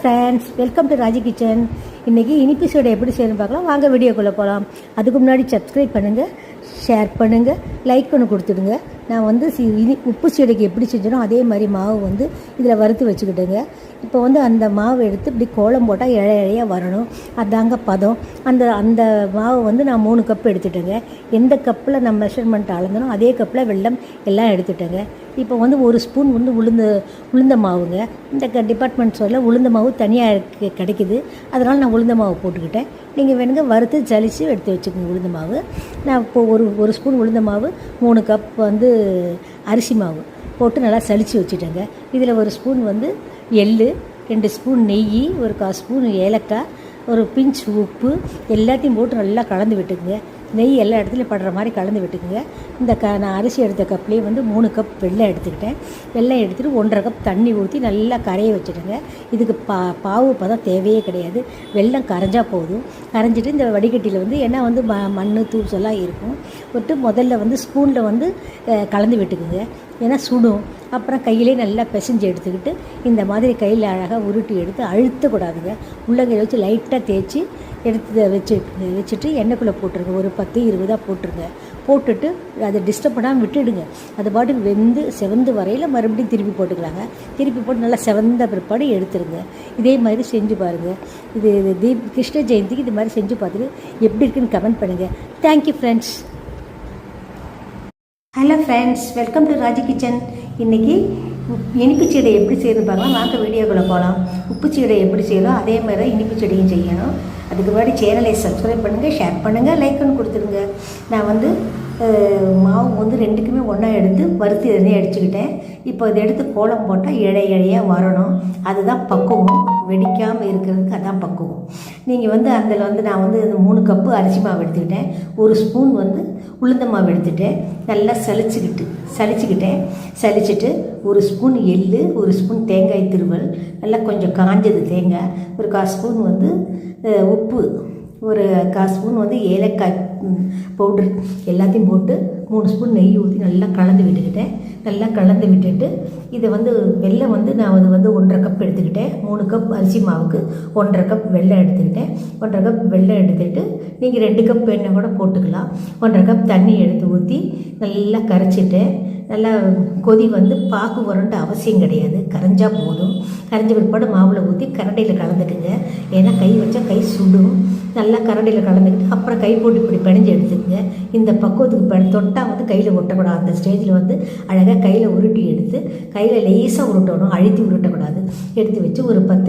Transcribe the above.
Friends welcome to Raji kitchen இன்றைக்கி இனிப்பு சீடை எப்படி செய்யணும் பார்க்கலாம். வாங்க வீடியோக்குள்ளே போகலாம் அதுக்கு முன்னாடி சப்ஸ்கிரைப் பண்ணுங்கள் ஷேர் பண்ணுங்கள் லைக் ஒன்று கொடுத்துடுங்க. நான் வந்து சி இனி உப்பு சீடைக்கு எப்படி செஞ்சனோ அதே மாதிரி மாவு வந்து இதில் வறுத்து வச்சுக்கிட்டுங்க இப்போ வந்து அந்த மாவு எடுத்து இப்படி கோலம் போட்டால் இழை இழையாக வரணும். அதாங்க பதம். அந்த அந்த மாவு வந்து நான் மூணு கப் எடுத்துட்டேங்க. எந்த கப்பில் நான் மெஷர்மெண்ட் அளந்தனோ அதே கப்பில் வெள்ளம் எல்லாம் எடுத்துட்டேங்க. இப்போ வந்து ஒரு ஸ்பூன் வந்து உளுந்து உளுந்த மாவுங்க. இந்த க டிபார்ட்மெண்ட் ஸ்டோரில் உளுந்த மாவு தனியாக கிடைக்குது. அதனால் நான் உளுந்த மாவு போட்டுக்கிட்டேன். நீங்கள் வேணுங்க வறுத்து ஜலிச்சு எடுத்து வச்சுக்கோங்க உளுந்த மாவு. நான் இப்போ ஒரு ஒரு ஸ்பூன் உளுந்த மாவு மூணு கப் வந்து அரிசி மாவு போட்டு நல்லா சளிச்சு வச்சுட்டேங்க. இதில் ஒரு ஸ்பூன் வந்து எள் ரெண்டு ஸ்பூன் நெய் ஒரு கால் ஸ்பூன் ஏலக்காய் ஒரு பிஞ்ச் உப்பு எல்லாத்தையும் போட்டு நல்லா கலந்து விட்டுக்குங்க. நெய் எல்லா இடத்துலையும் படுற மாதிரி கலந்து விட்டுக்குங்க. இந்த க நான் அரிசி எடுத்த கப்லேயே வந்து மூணு கப் வெள்ளம் எடுத்துக்கிட்டேன். வெள்ளம் எடுத்துகிட்டு ஒன்றரை கப் தண்ணி ஊற்றி நல்லா கரைய வச்சுடுங்க இதுக்கு பா பாவு பதம் தேவையே கிடையாது. வெள்ளம் கரைஞ்சால் போதும். கரைஞ்சிட்டு இந்த வடிகட்டியில் வந்து ஏன்னா வந்து ம மண் தூசெல்லாம் இருக்கும். விட்டு முதல்ல வந்து ஸ்பூனில் வந்து கலந்து விட்டுக்குங்க. ஏன்னா சுடும். அப்புறம் கையிலே நல்லா பிசைஞ்சு எடுத்துக்கிட்டு இந்த மாதிரி கையில் அழகாக உருட்டி எடுத்து அழுத்தக்கூடாதுங்க. உள்ளங்கையில் வச்சு லைட்டாக தேய்ச்சி எடுத்து வச்சு வச்சுட்டு எண்ணெய்க்குள்ளே போட்டுருங்க. ஒரு பத்து இருபதாக போட்டுருங்க. போட்டுட்டு அதை டிஸ்டர்ப் பண்ணாமல் விட்டுடுங்க. அது பாட்டுக்கு வெந்து செவந்து வரையில் மறுபடியும் திருப்பி போட்டுக்கலாங்க. திருப்பி போட்டு நல்லா செவந்த பிற்பாடு எடுத்துருங்க. இதே மாதிரி செஞ்சு பாருங்கள் இது இது தீப் கிருஷ்ண ஜெயந்திக்கு இது மாதிரி செஞ்சு பார்த்துட்டு எப்படி இருக்குன்னு கமெண்ட் பண்ணுங்கள் thank you friends hello friends welcome to Raji kitchen இன்றைக்கி இனிப்பு சீடை எப்படி செய்யணும் பார்க்கலாம் வாங்க வீடியோக்குள்ளே போகலாம் உப்பு சீடை எப்படி செய்யலாம் அதே மாதிரி தான் இனிப்பு செடியும் செய்யணும் அதுக்கு முன்னாடி சேனலை சப்ஸ்கிரைப் பண்ணுங்கள் ஷேர் பண்ணுங்கள் லைக் ஒன்று கொடுத்துருங்க நான் வந்து மாவு வந்து ரெண்டுக்குமே ஒன்றா எடுத்து வறுத்து எண்ணெய் அடிச்சுக்கிட்டேன். இப்போ இதை எடுத்து கோலம் போட்டால் இழை இழையாக வரணும். அதுதான் பக்குவம். வெடிக்காமல் இருக்கிறதுக்கு அதான் பக்குவம். நீங்கள் வந்து அதில் வந்து நான் வந்து இந்த மூணு கப்பு அரிசி மாவு எடுத்துக்கிட்டேன். ஒரு ஸ்பூன் வந்து உளுந்த மாவு எடுத்துகிட்டேன் நல்லா சலிச்சுக்கிட்டு சலிச்சுக்கிட்டேன் சலிச்சுட்டு ஒரு ஸ்பூன் எள்ளு ஒரு ஸ்பூன் தேங்காய் திருவல் நல்லா கொஞ்சம் காஞ்சது தேங்காய் ஒரு கால் ஸ்பூன் வந்து உப்பு ஒரு கால் ஸ்பூன் வந்து ஏலக்காய் பவுட்ரு எல்லாத்தையும் போட்டு மூணு ஸ்பூன் நெய் ஊற்றி நல்லா கலந்து விட்டுக்கிட்டேன். நல்லா கலந்து விட்டுட்டு இதை வந்து வெள்ளம் வந்து நான் அது வந்து ஒன்றரை கப் எடுத்துக்கிட்டேன். மூணு கப் அரிசி மாவுக்கு ஒன்றரை கப் வெள்ளம் எடுத்துக்கிட்டேன். ஒன்றரை கப் வெள்ளம் எடுத்துக்கிட்டு நீங்கள் ரெண்டு கப் எண்ணெய் கூட போட்டுக்கலாம். ஒன்றரை கப் தண்ணி எடுத்து ஊற்றி நல்லா கரைச்சிட்டேன். நல்லா கொதி வந்து பாக்கு வரண்ட அவசியம் கிடையாது. கரைஞ்சால் போதும். கரைஞ்ச பிற்பாடு மாவில் ஊற்றி கரண்டையில் கலந்துக்குங்க. ஏன்னா கை வச்சா கை சுடும் நல்லா கரண்டையில் கலந்துக்கிட்டு அப்புறம் கை போட்டு இப்படி பிணைஞ்சு எடுத்துக்கங்க. இந்த பக்குவத்துக்கு ப தொட்டால் வந்து கையில் ஒட்டக்கூடாது. அந்த ஸ்டேஜில் வந்து அழகாக கையில் உருட்டி எடுத்து கையில் லேசாக உருட்டணும் அழுத்தி உருட்டக்கூடாது. எடுத்து வச்சு ஒரு பத்து